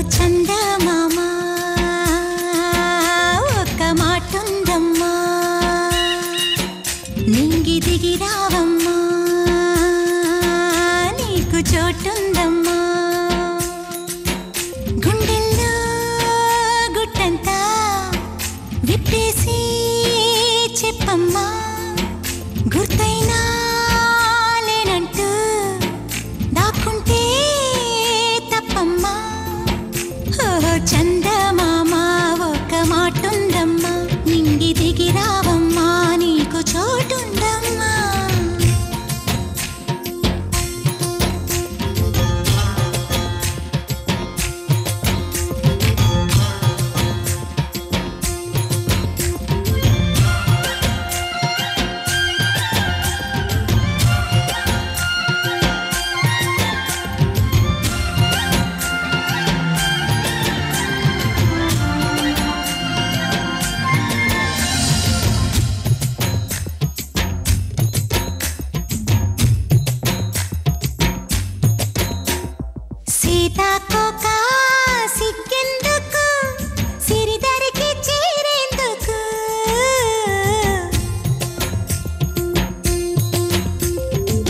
చందమామ ఒక్క మాటుందమ్మా. నింగి దిగి రావమ్మా నీకు చోటుందమ్మా. గుండెల్లో గుట్టంతా విప్పేసి చెప్పమ్మా గుర్త ಚಂದ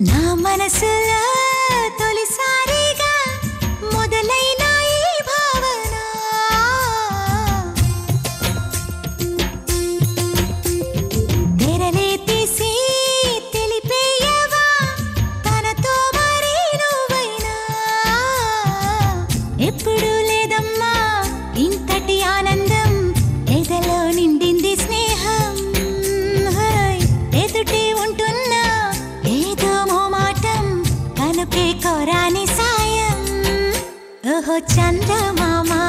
నా మనసులో చంద్రమామా